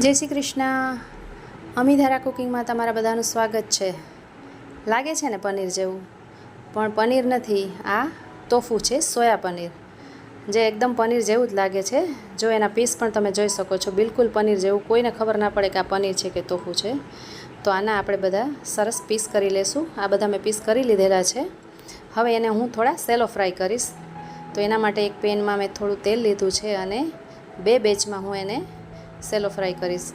જય શ્રી કૃષ્ણ. અમીધારા કુકિંગમાં તમારા બધાનું સ્વાગત છે. લાગે છે ને પનીર જેવું? પણ પનીર નથી. આ તોફુ છે, સોયા પનીર. જે એકદમ પનીર જેવું જ લાગે છે. જો એના પીસ પણ તમે જોઈ શકો છો, બિલકુલ પનીર જેવું. કોઈને ખબર ના પડે કે આ પનીર છે કે તોફુ છે. તો આના આપણે બધા સરસ પીસ કરી લેશું. આ બધા મેં પીસ કરી લીધેલા છે. હવે એને હું થોડા સેલો ફ્રાય કરીશ. તો એના માટે એક પેનમાં મેં થોડું તેલ લીધું છે અને બે બેચમાં હું એને સેલો ફ્રાય કરીશ.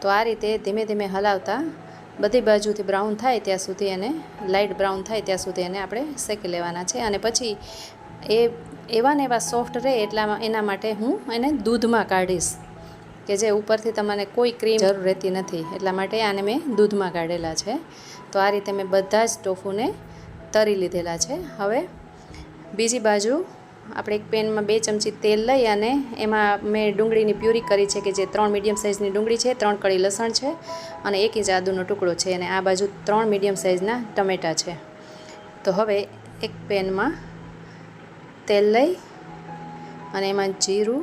તો આ રીતે ધીમે ધીમે હલાવતા બધી બાજુથી બ્રાઉન થાય ત્યાં સુધી એને લાઇટ બ્રાઉન થાય ત્યાં સુધી એને આપણે શેકી લેવાના છે. અને પછી એ એવા ને એવા સોફ્ટ રહે એટલા એના માટે હું એને દૂધમાં કાઢીશ. કે જે ઉપરથી તમને કોઈ ક્રીમ જરૂર રહેતી નથી, એટલા માટે આને મેં દૂધમાં કાઢેલા છે. તો આ રીતે મેં બધા જ ટોફુને તરી લીધેલા છે. હવે બીજી બાજુ આપણે એક પેનમાં બે ચમચી તેલ લઈ અને એમાં મેં ડુંગળીની પ્યુરી કરી છે કે જે ત્રણ મીડિયમ સાઇઝની ડુંગળી છે, ત્રણ કળી લસણ છે અને એક ઇંચ આદુનો ટુકડો છે અને આ બાજુ ત્રણ મીડિયમ સાઇઝના ટમેટાં છે. તો હવે એક પેનમાં તેલ લઈ અને એમાં જીરું,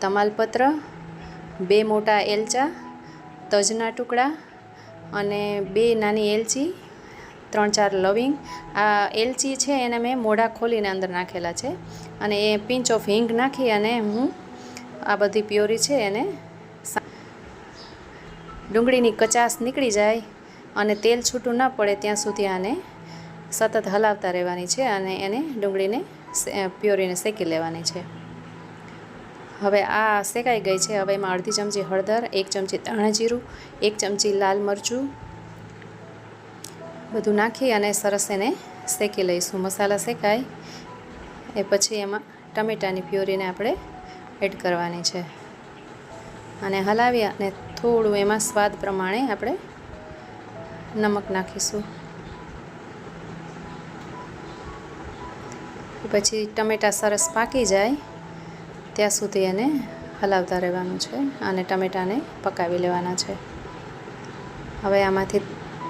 તમાલપત્ર, બે મોટા એલચા, તજના ટુકડા અને બે નાની એલચી ત્રણ ચાર લવિંગ. આ એલચી છે એને મેં મોઢા ખોલીને અંદર નાખેલા છે. અને એ પિંચ ઓફ હિંગ નાખી અને હું આ બધી પ્યોરી છે એને ડુંગળીની કચાશ નીકળી જાય અને તેલ છૂટું ન પડે ત્યાં સુધી આને સતત હલાવતા રહેવાની છે અને એને ડુંગળીને પ્યોરીને શેકી લેવાની છે. હવે આ શેકાઈ ગઈ છે. હવે એમાં અડધી ચમચી હળદર, એક ચમચી ધાણા જીરું, એક ચમચી લાલ મરચું બધું નાખી અને સરસ એને શેકી લઈશું. મસાલા શેકાય, એ પછી એમાં ટમેટાની પ્યોરીને આપણે એડ કરવાની છે. અને હલાવી અને થોડું એમાં સ્વાદ પ્રમાણે આપણે નમક નાખીશું. પછી ટમેટાં સરસ પાકી જાય, ત્યાં સુધી એને હલાવતા રહેવાનું છે અને ટમેટાને પકાવી લેવાના છે. હવે આમાંથી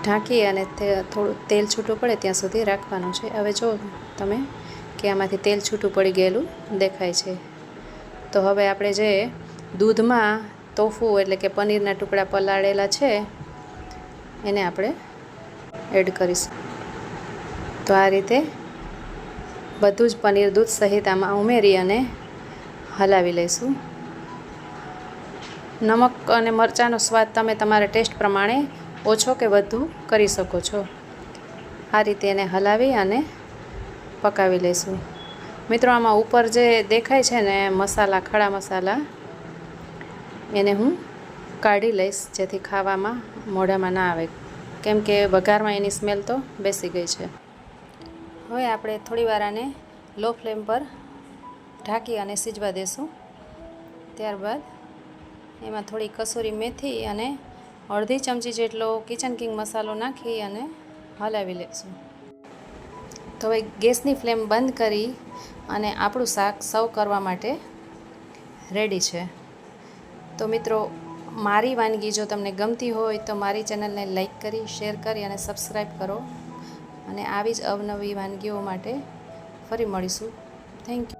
ઢાંકી અને થોડું તેલ છૂટું પડે ત્યાં સુધી રાખવાનું છે. હવે જો તમે કે આમાંથી તેલ છૂટું પડી ગયેલું દેખાય છે. તો હવે આપણે જે દૂધમાં તોફુ એટલે કે પનીરના ટુકડા પલાળેલા છે, એને આપણે એડ કરીશું. તો આ રીતે બધું જ પનીર દૂધ સહિત આમાં ઉમેરી અને હલાવી લઈશું. નમક અને મરચાંનો સ્વાદ તમે તમારા ટેસ્ટ પ્રમાણે ઓછો કે વધુ કરી શકો છો. આ રીતે એને હલાવી અને પકાવી લઈશું મિત્રો, આમાં ઉપર જે દેખાય છે ને, મસાલા, ખડા મસાલા, એને હું કાઢી લઈશ, જેથી ખાવામાં મોઢામાં ના આવે. કેમ કે વઘારમાં એની સ્મેલ તો બેસી ગઈ છે. હવે આપણે થોડી વાર આને લો ફ્લેમ પર ઢાંકી અને સીજવા દેશું. ત્યારબાદ એમાં થોડી કસૂરી મેથી અને અડધી ચમચી જેટલો કિચન કિંગ મસાલો નાખી અને હલાવી લઈશું તો હવે ગેસની ફ્લેમ બંધ કરી અને આપણું શાક સર્વ કરવા માટે રેડી છે. તો મિત્રો, મારી વાનગી જો તમને ગમતી હોય તો મારી ચેનલને લાઈક કરી શેર કરી અને સબસ્ક્રાઈબ કરો. અને આવી જ અવનવી વાનગીઓ માટે ફરી મળીશું. Thank you